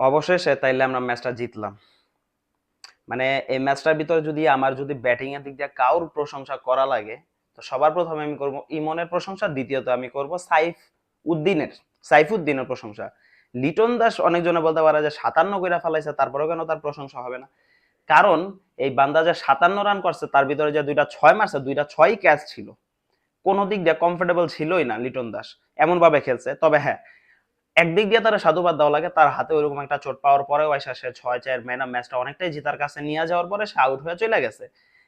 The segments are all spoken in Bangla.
অবশেষে তাইলে আমরা ম্যাচটা জিতলাম। মানে এই ম্যাচটার ভিতরে যদি আমার যদি ব্যাটিং এর দিক দিয়ে কাউর প্রশংসা করা লাগে, তো সবার প্রথমে আমি করব ইমনের প্রশংসা, দ্বিতীয়ত আমি করব সাইফ উদ্দিনের সাইফ উদ্দিনের প্রশংসা। লিটন দাস অনেকজনে বলতে পারে যে সাতান্ন কইরা ফেলাইছে, তারপরেও কেন তার প্রশংসা হবে না? কারণ এই বান্দা যে সাতান্ন রান করছে, তার ভিতরে যে দুইটা ছয় মারছে, দুইটা ছয় ক্যাচ ছিল। কোনো দিক দিয়ে কমফোর্টেবল ছিলই না লিটন দাস। এমন ভাবে খেলছে। তবে হ্যাঁ একদিক দিয়ে তারা সাধুবাদ দেওয়া লাগে, তার হাতে ওইরকম একটা চোট পাওয়ার পরেও এসে সে ছয় চার ম্যান অফ ম্যাচটা অনেকটাই জিতার কাছে নিয়ে যাওয়ার পরে সে আউট হয়ে চলে গেছে।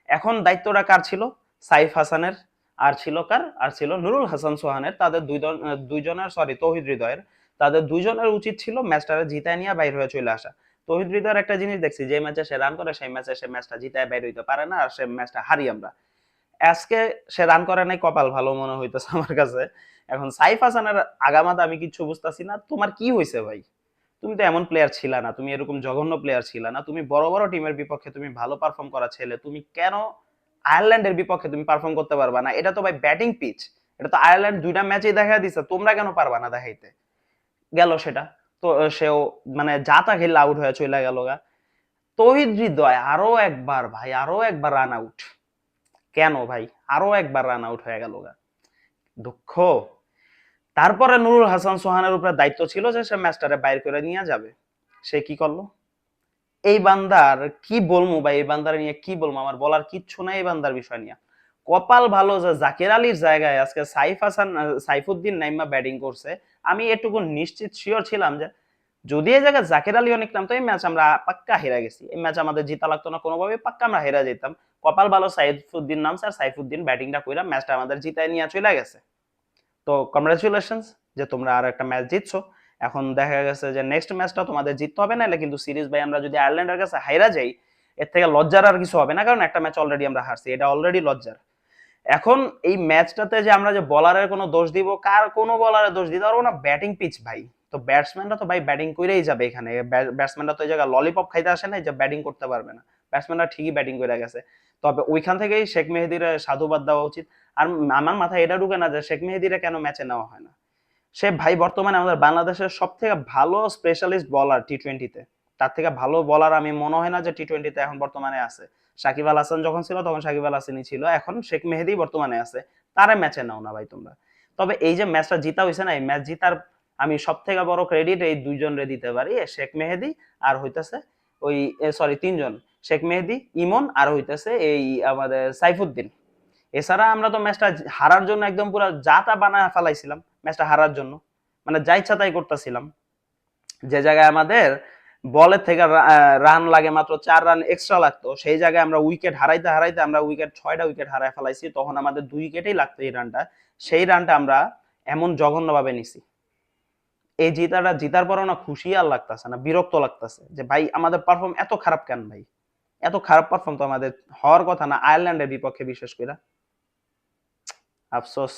এখন দায়িত্বটা কার ছিল? সাইফ হাসানের। আর ছিল কার? আর ছিল নুরুল হাসান সোহানের। তাদের দুইজন দুইজনের সরি তৌহিদ হৃদয়ের। তাদের দুইজনের উচিত ছিল ম্যাচটা জিতায় নিয়ে বাইর হয়ে চলে আসা। তৌহিদ হৃদয়ের একটা জিনিস দেখছি, যে ম্যাচে সে রান করে, সেই ম্যাচে সে ম্যাচটা জিতায় বাইর হইতে পারে না, আর সে ম্যাচটা হারি আমরা। আজকে সে রান করে নাই, কপাল ভালো মনে হইতেছে আমার কাছে। এখন সাইফ হাসানের আগামাতে আমি কিচ্ছু বুঝতেছি না। তোমার কি হয়েছে ভাই? তুমি তো এমন প্লেয়ার ছিল না, তুমি এরকম জঘন্য প্লেয়ার ছিল না। তুমি বড় বড় টিমের বিপক্ষে তুমি ভালো পারফর্ম করা ছেলে। তুমি কেন আয়ারল্যান্ডের বিপক্ষে তুমি পারফর্ম করতে পারবা না? এটা তো ভাই ব্যাটিং পিচ এটা তো আয়ারল্যান্ড দুইটা ম্যাচেই দেখা দিছে। তোমরা কেন পারবা না দেখাইতে? গেল সেটা। তো সেও মানে যা তা খেললে আউট হয়ে চলে গেল গা। তহিদ হৃদয় আরও একবার ভাই, আরও একবার রান আউট কেন ভাই? আরও একবার রান আউট হয়ে গেল গা। দুঃখ। তারপরে নুরুল হাসান সোহানের উপরে দায়িত্ব ছিল যে সে ম্যাচটারে বাইর করে নিয়ে যাবে। সে কি করল? এই বান্দার কি বলব ভাই? এই বান্দার নিয়ে কি বলব আমার বলার কিচ্ছু নাই এই বান্দার বিষয় নিয়ে। কপাল ভালো যে জাকির আলীর জায়গায় আজকে সাইফ হাসান, সাইফুদ্দিন নাইমা ব্যাটিং করছে, আমি এটুকু নিশ্চিত শিওর ছিলাম যে যদি এই জায়গায় জাকির আলী অনেক নামতো এই ম্যাচ আমরা পাক্কা হেরা গেছি। এই ম্যাচ আমাদের জিতা লাগতো না কোনোভাবে পাক্কা আমরা হেরা যেতাম। কপাল ভালো, সাইফুদ্দিন নামছে আর সাইফুদ্দিন ব্যাটিংটা কইরা ম্যাচটা আমাদের জিতায় নিয়ে চলে গেছে। তো কংগ্রাচুলেশনস যে তোমরা আর একটা ম্যাচ জিতছো। এখন দেখা গেছে যে নেক্সট ম্যাচটা তোমাদের জিততে হবে না কিন্তু সিরিজ ভাই আমরা যদি আয়ারল্যান্ডের কাছে হাইরা যাই, এর থেকে লজ্জার আর কিছু হবে না, কারণ একটা ম্যাচ অলরেডি আমরা হারছি, এটা অলরেডি লজ্জার। এখন এই ম্যাচটাতে যে আমরা যে বলারের কোনো দোষ দিব, কার কোনো বলারের দোষ দিতে পারব না? ব্যাটিং পিচ ভাই। তো ব্যাটসম্যানরা তো ভাই ব্যাটিং করেই যাবে এখানে। ব্যাটসম্যানরা তো এই জায়গায় ললিপপ খাইতে আসে না যে ব্যাটিং করতে পারবে না। ব্যাটসম্যানরা ঠিকই ব্যাটিং করে গেছে। তবে ওইখান থেকেই শেখ মেহেদির সাধুবাদ দেওয়া উচিত। আর আমার মাথায় এটা ঢুকে না যে শেখ মেহেদিরে কেন ম্যাচে নেওয়া হয় না। সে ভাই বর্তমানে আমাদের বাংলাদেশের সব থেকে ভালো স্পেশালিস্ট বলার টি টোয়েন্টিতে তার থেকে ভালো বলার আমি মনে হয় না যে টি টোয়েন্টিতে এখন বর্তমানে আছে। সাকিব আল হাসান যখন ছিল তখন সাকিব আল হাসানই ছিল। এখন শেখ মেহেদি বর্তমানে আছে। তারে ম্যাচে নাও না ভাই তোমরা। তবে এই যে ম্যাচটা জিতা হয়েছে না, এই ম্যাচ জিতার আমি সব থেকে বড় ক্রেডিট এই দুইজনরে দিতে পারি শেখ মেহেদি আর হইতাছে ওই সরি তিনজন, শেখ মেহেদি, ইমন আর হইতাছে এই আমাদের সাইফুদ্দিন। এছাড়া আমরা তো ম্যাচটা হারার জন্য একদম পুরো যা তা বানায় ফেলাইছিলাম ম্যাচটা হারার জন্য। মানে যা ইচ্ছা তাই করতেছিলাম। যে জায়গায় আমাদের বলের থেকে রান লাগে মাত্র চার রান এক্সট্রা লাগতো, সেই জায়গায় আমরা উইকেট হারাইতে হারাইতে আমরা উইকেট ছয়টা উইকেট হারাই ফেলাইছি, তখন আমাদের দুই উইকেটেই লাগতো এই রানটা সেই রানটা আমরা এমন জঘন্যভাবে নিছি। এই জিতাটা জিতার পরও না খুশি আর লাগতেছে না, বিরক্ত লাগতেছে যে ভাই আমাদের পারফর্ম এত খারাপ কেন ভাই? এত খারাপ পারফর্ম তো আমাদের হওয়ার কথা না আয়ারল্যান্ডের বিপক্ষে বিশেষ করে। আফসোস।